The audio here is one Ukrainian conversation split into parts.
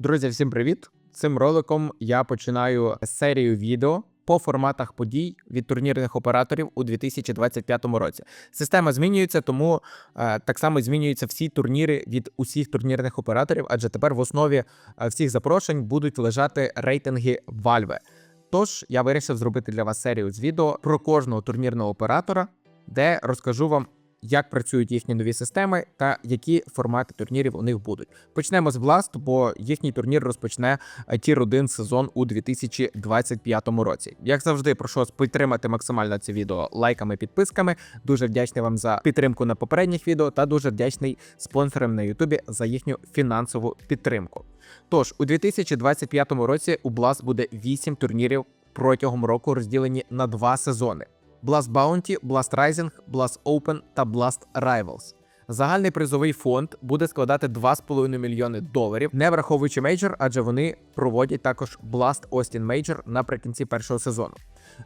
Друзі, всім привіт! Цим роликом я починаю серію відео по форматах подій від турнірних операторів у 2025 році. Система змінюється, тому е, так само змінюються всі турніри від усіх турнірних операторів, адже тепер в основі е, всіх запрошень будуть лежати рейтинги Valve. Тож я вирішив зробити для вас серію з відео про кожного турнірного оператора, де розкажу вам, як працюють їхні нові системи та які формати турнірів у них будуть. Почнемо з Blast, бо їхній турнір розпочне Тір 1 сезон у 2025 році. Як завжди, прошу вас підтримати максимально це відео лайками, підписками. Дуже вдячний вам за підтримку на попередніх відео та дуже вдячний спонсорам на Ютубі за їхню фінансову підтримку. Тож у 2025 році у Blast буде 8 турнірів протягом року, розділені на два сезони. Blast Bounty, Blast Rising, Blast Open та Blast Rivals. Загальний призовий фонд буде складати 2,5 мільйони доларів, не враховуючи мейджор, адже вони проводять також Blast Austin Major наприкінці першого сезону.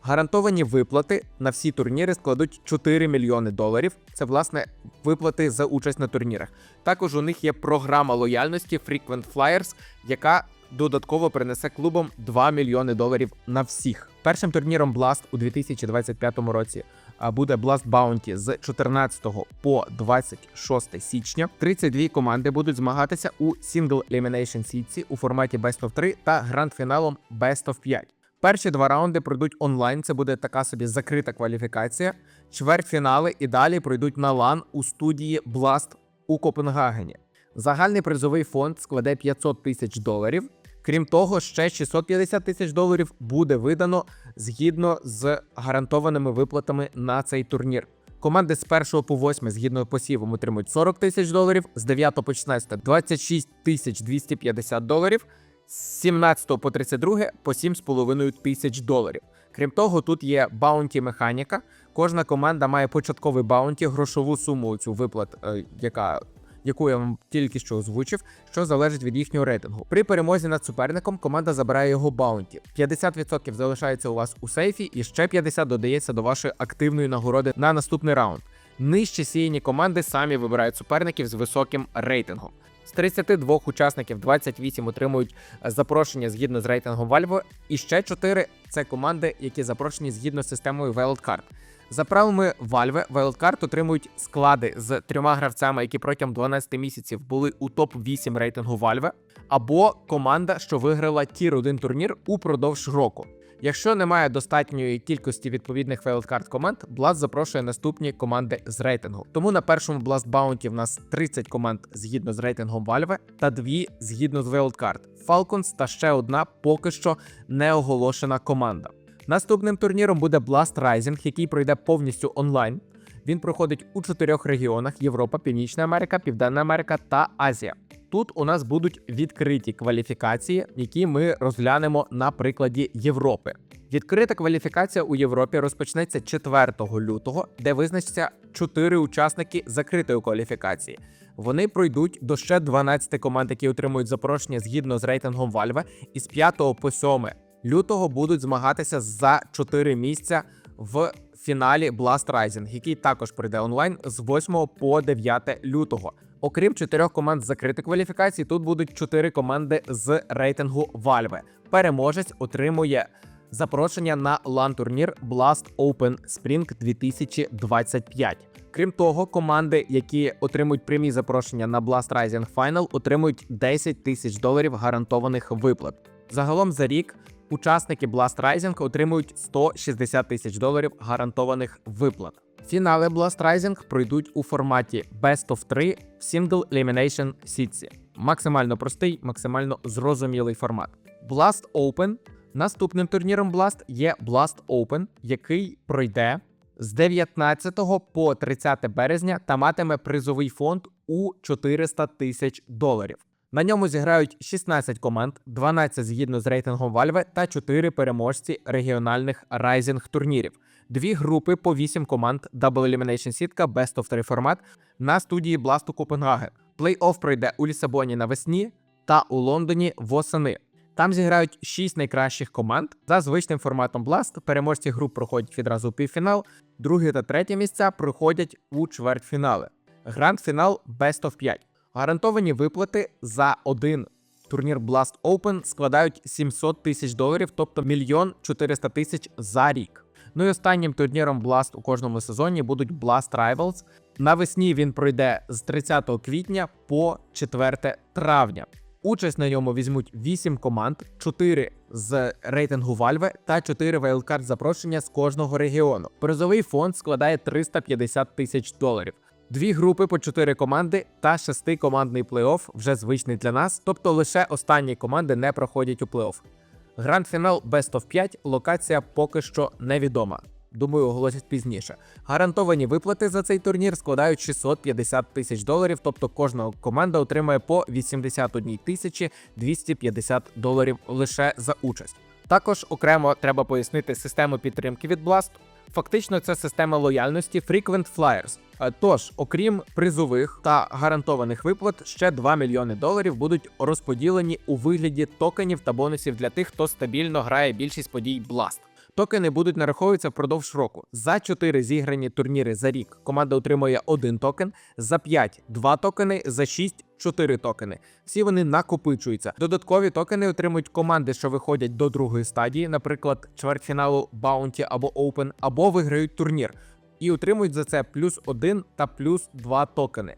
Гарантовані виплати на всі турніри складуть 4 мільйони доларів. Це власне виплати за участь на турнірах. Також у них є програма лояльності Frequent Flyers, яка додатково принесе клубам 2 мільйони доларів на всіх. Першим турніром Blast у 2025 році буде Blast Bounty з 14 по 26 січня. 32 команди будуть змагатися у Single Elimination сітці у форматі Best of 3 та гранд-фіналом Best of 5. Перші два раунди пройдуть онлайн. Це буде така собі закрита кваліфікація. Чвертьфінали і далі пройдуть на лан у студії Blast у Копенгагені. Загальний призовий фонд складе 500 тисяч доларів. Крім того, ще 650 тисяч доларів буде видано згідно з гарантованими виплатами на цей турнір. Команди з 1 по 8 згідно посівом отримують 40 тисяч доларів, з 9 по 16 – 26 тисяч 250 доларів, з 17 по 32 по 7,5 тисяч доларів. Крім того, тут є баунті механіка. Кожна команда має початковий баунті, грошову суму цю виплат, е, яка яку я вам тільки що озвучив, що залежить від їхнього рейтингу. При перемозі над суперником команда забирає його баунті. 50% залишається у вас у сейфі, і ще 50% додається до вашої активної нагороди на наступний раунд. Нижче сіяні команди самі вибирають суперників з високим рейтингом. З 32 учасників 28 отримують запрошення згідно з рейтингом Valve, і ще 4 – це команди, які запрошені згідно з системою Wildcard. За правилами Valve, Wildcard отримують склади з трьома гравцями, які протягом 12 місяців були у топ-8 рейтингу Valve, або команда, що виграла тір 1 турнір упродовж року. Якщо немає достатньої кількості відповідних Wildcard команд, Blast запрошує наступні команди з рейтингу. Тому на першому Blast Bounty в нас 30 команд згідно з рейтингом Valve та дві згідно з Wildcard. Falcons та ще одна поки що не оголошена команда. Наступним турніром буде Blast Rising, який пройде повністю онлайн. Він проходить у чотирьох регіонах: Європа, Північна Америка, Південна Америка та Азія. Тут у нас будуть відкриті кваліфікації, які ми розглянемо на прикладі Європи. Відкрита кваліфікація у Європі розпочнеться 4 лютого, де визначаться 4 учасники закритої кваліфікації. Вони пройдуть до ще 12 команд, які отримують запрошення згідно з рейтингом Valve, і з 5 по 7 лютого будуть змагатися за 4 місця в фіналі Blast Rising, який також пройде онлайн з 8 по 9 лютого. Окрім чотирьох команд з закритої кваліфікації, тут будуть чотири команди з рейтингу Valve. Переможець отримує запрошення на лан-турнір Blast Open Spring 2025. Крім того, команди, які отримують прямі запрошення на Blast Rising Final, отримують 10 тисяч доларів гарантованих виплат. Загалом за рік учасники Blast Rising отримують 160 тисяч доларів гарантованих виплат. Фінали Blast Rising пройдуть у форматі Best of 3 в Single Elimination сітці. Максимально простий, максимально зрозумілий формат. Blast Open. Наступним турніром Blast є Blast Open, який пройде з 19 по 30 березня та матиме призовий фонд у 400 тисяч доларів. На ньому зіграють 16 команд, 12 згідно з рейтингом Valve та 4 переможці регіональних райзинг турнірів. Дві групи по 8 команд Double Elimination сітка Best of 3 формат на студії Бласту Копенгаген. Плей-офф пройде у Лісабоні навесні та у Лондоні восени. Там зіграють 6 найкращих команд. За звичним форматом Blast переможці груп проходять відразу у півфінал, друге та третє місця проходять у чвертьфінали. Гранд-фінал Best of 5. Гарантовані виплати за один турнір Blast Open складають 700 тисяч доларів, тобто мільйон 400 тисяч за рік. Ну і останнім турніром Blast у кожному сезоні будуть Blast Rivals. Навесні він пройде з 30 квітня по 4 травня. Участь на ньому візьмуть 8 команд, 4 з рейтингу Valve та 4 вайлдкарт запрошення з кожного регіону. Призовий фонд складає 350 тисяч доларів. Дві групи по 4 команди та шестикомандний плей-офф вже звичний для нас, тобто лише останні команди не проходять у плей-офф. Гранд-фінал Best of 5 локація поки що невідома. Думаю, оголосять пізніше. Гарантовані виплати за цей турнір складають 650 тисяч доларів, тобто кожна команда отримає по 81 тисячі 250 доларів лише за участь. Також окремо треба пояснити систему підтримки від Blast. Фактично, це система лояльності Frequent Flyers. Е, Тож, окрім призових та гарантованих виплат, ще 2 мільйони доларів будуть розподілені у вигляді токенів та бонусів для тих, хто стабільно грає більшість подій Blast. Токени будуть нараховуватися впродовж року. За 4 зіграні турніри за рік команда отримує 1 токен, за 5 – 2 токени, за 6 – 4 токени. Всі вони накопичуються. Додаткові токени отримують команди, що виходять до другої стадії, наприклад, чвертьфіналу Bounty або Open, або виграють турнір, і отримують за це плюс 1 та плюс 2 токени.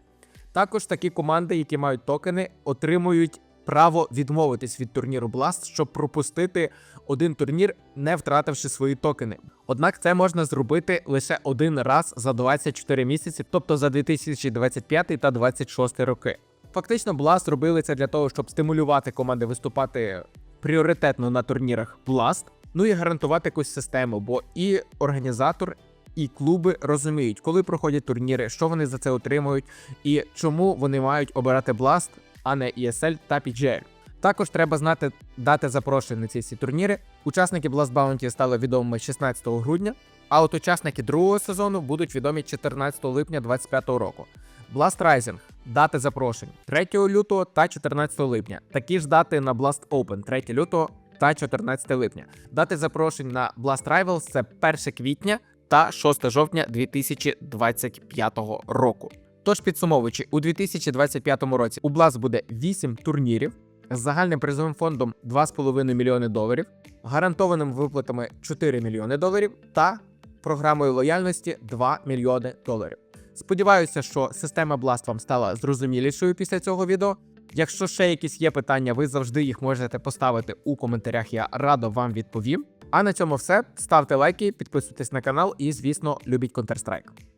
Також такі команди, які мають токени, отримують право відмовитись від турніру Blast, щоб пропустити один турнір, не втративши свої токени. Однак це можна зробити лише один раз за 24 місяці, тобто за 2025 та 2026 роки. Фактично, Blast робили це для того, щоб стимулювати команди виступати пріоритетно на турнірах Blast, ну і гарантувати якусь систему, бо і організатор. І клуби розуміють, коли проходять турніри, що вони за це отримують, і чому вони мають обирати Blast, а не ESL та PGL. Також треба знати дати запрошень на ці всі турніри. Учасники Blast Bounty стали відомими 16 грудня, а от учасники другого сезону будуть відомі 14 липня 2025 року. Blast Rising – дати запрошень 3 лютого та 14 липня. Такі ж дати на Blast Open 3 лютого та 14 липня. Дати запрошень на Blast Rivals – це 1 квітня та 6 жовтня 2025 року. Тож підсумовуючи, у 2025 році у Blast буде 8 турнірів з загальним призовим фондом 2,5 мільйони доларів, гарантованими виплатами 4 мільйони доларів та програмою лояльності 2 мільйони доларів. Сподіваюся, що система Blast вам стала зрозумілішою після цього відео. Якщо ще якісь є питання, ви завжди їх можете поставити у коментарях. Я радо вам відповім. А на цьому все. Ставте лайки, підписуйтесь на канал і, звісно, любіть Counter-Strike.